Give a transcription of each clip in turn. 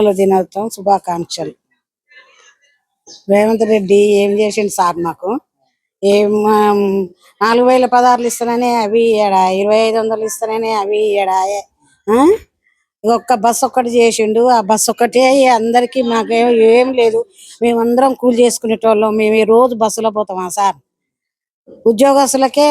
మహిళల దినోత్సవం శుభాకాంక్షలు. రేవంత్ రెడ్డి ఏం చేసిండు సార్ మాకు? ఏం నాలుగు వేల పదార్లు ఇస్తానని అవి ఇయ్యడా ఇరవై ఐదు వందలు ఇస్తానని అవి ఇయ్యడా ఒక్క బస్ ఒక్కటి చేసిండు. ఆ బస్ ఒక్కటే అందరికీ మాకేం ఏం లేదు. మేమందరం కూలి చేసుకునేటోళ్ళం. మేము ఈ రోజు బస్సులో పోతామా సార్? ఉద్యోగస్తులకే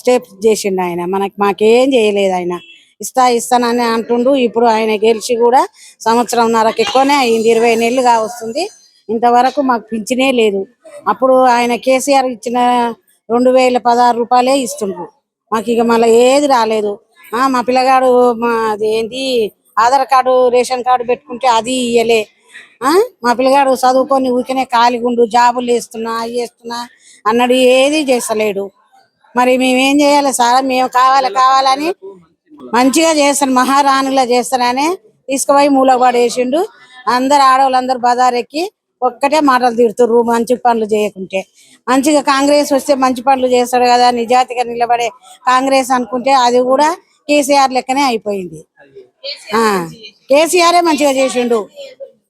స్టేప్ చేసిండు ఆయన. మనకి మాకేం చేయలేదు ఆయన. ఇస్తా ఇస్తానని అంటుండు. ఇప్పుడు ఆయన గెలిచి కూడా సంవత్సరంన్నరకు ఎక్కువనే అయింది ఇరవై నెలలుగా వస్తుంది. ఇంతవరకు మాకు పింఛనే లేదు. అప్పుడు ఆయన కేసీఆర్ ఇచ్చిన రెండు వేల పదహారు రూపాయలే ఇస్తుండ్రు. మాకు ఇక మళ్ళీ ఏది రాలేదు. ఆ మా పిల్లగాడు మా అది ఏంటి ఆధార్ కార్డు రేషన్ కార్డు పెట్టుకుంటే అది ఇయ్యలే. ఆ మా పిల్లగాడు చదువుకొని ఊరికనే ఖాళీగుండు జాబులు వేస్తున్నా అవి వేస్తున్నా అన్నాడు ఏది చేస్తలేడు. మరి మేమేం చేయాలి సార్? మేము కావాలి కావాలని మంచిగా చేస్తాను మహారాణిలా చేస్తానని తీసుకుపోయి మూల వేసిండు అందరు ఆడవాళ్ళందరూ బజారెక్కి ఒక్కటే మాటలు తిడుతుర్రు మంచి పనులు చేయకుంటే. మంచిగా కాంగ్రెస్ వస్తే మంచి పనులు చేస్తాడు కదా నిజాతిగా నిలబడే కాంగ్రెస్ అనుకుంటే అది కూడా కేసీఆర్ లెక్కనే అయిపోయింది. ఆ కేసీఆర్ మంచిగా చేసిండు.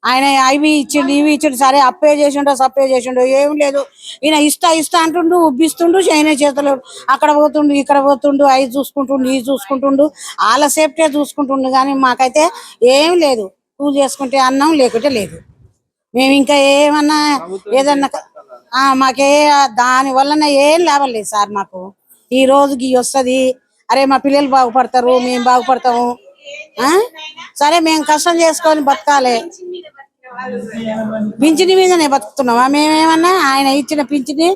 ఆయన అవి ఇచ్చిండు ఇవి ఇచ్చిండు సరే అప్పే చేసిండో సప్పే చేసిండో ఏం లేదు. ఈయన ఇస్తా ఇస్తా అంటుండు ఉబ్బిస్తుండు చైనా చేతలు అక్కడ పోతుండు ఇక్కడ పోతుండు అవి చూసుకుంటుండు ఇవి చూసుకుంటుండు వాళ్ళ సేఫ్టీ చూసుకుంటుండు కానీ మాకైతే ఏం లేదు. కూలి చేసుకుంటే అన్నం లేకుంటే లేదు. మేము ఇంకా ఏమన్నా ఏదన్నా మాకే దాని వలన ఏం లాభం లేదు సార్ మాకు. ఈ రోజుకి వస్తది. అరే మా పిల్లలు బాగుపడతారు మేము బాగుపడతాము. సరే మేము కష్టం చేసుకొని బతకాలి. పింఛని మీదనే బతుకుతున్నావా? మేమేమన్నా ఆయన ఇచ్చిన పింఛని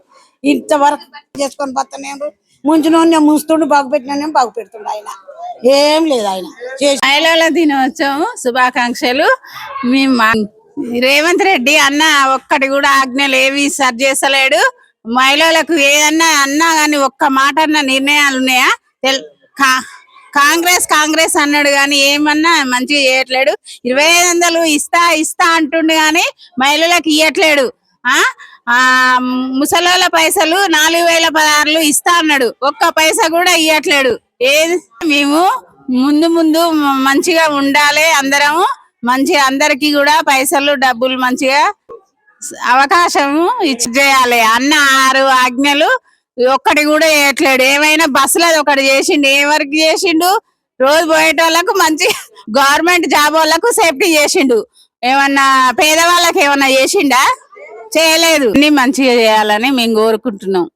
ఇంతవరకు చేసుకొని బతనేరు ముంచిన ముంచుతుండు బాగు పెట్టిన బాగు పెడుతుండు ఆయన. ఏం లేదు ఆయన. మహిళల దినోత్సవం శుభాకాంక్షలు. మేము రేవంత్ రెడ్డి అన్న ఒక్కటి కూడా ఆజ్ఞలు ఏవి సరి చేస్తలేడు మహిళలకు ఏదన్నా అన్నా గాని ఒక్క మాట అన్న నిర్ణయాలు ఉన్నాయా? తెల్- కాంగ్రెస్ కాంగ్రెస్ అన్నాడు కానీ ఏమన్నా మంచిగా చేయట్లేడు ఇరవై ఐదు వందలు ఇస్తా ఇస్తా అంటుండు కానీ మహిళలకు ఇవ్వట్లేడు ఆ? ముసలోళ్ళ పైసలు నాలుగు వేల పదహారులు ఇస్తా అన్నాడు. ఒక్క పైసా కూడా ఇవ్వట్లేడు ఏది? మేము ముందు ముందు మంచిగా ఉండాలి అందరము. మంచిగా అందరికి కూడా పైసలు డబ్బులు మంచిగా అవకాశము అవకాశం ఇచ్చి చేయాలి అన్న ఆరు ఆజ్ఞలు ఒక్కటి కూడా చేయట్లేడు. ఏమైనా బస్సులో ఒకటి చేసిండు ఏ వరకు చేసిండు? రోజు పోయేటోళ్ళకు మంచి గవర్నమెంట్ జాబ్ వాళ్ళకు సేఫ్టీ చేసిండు. ఏమన్నా పేదవాళ్ళకి ఏమన్నా చేసిండా? చేయలేదు. అన్ని మంచిగా చేయాలని మేము కోరుకుంటున్నాం.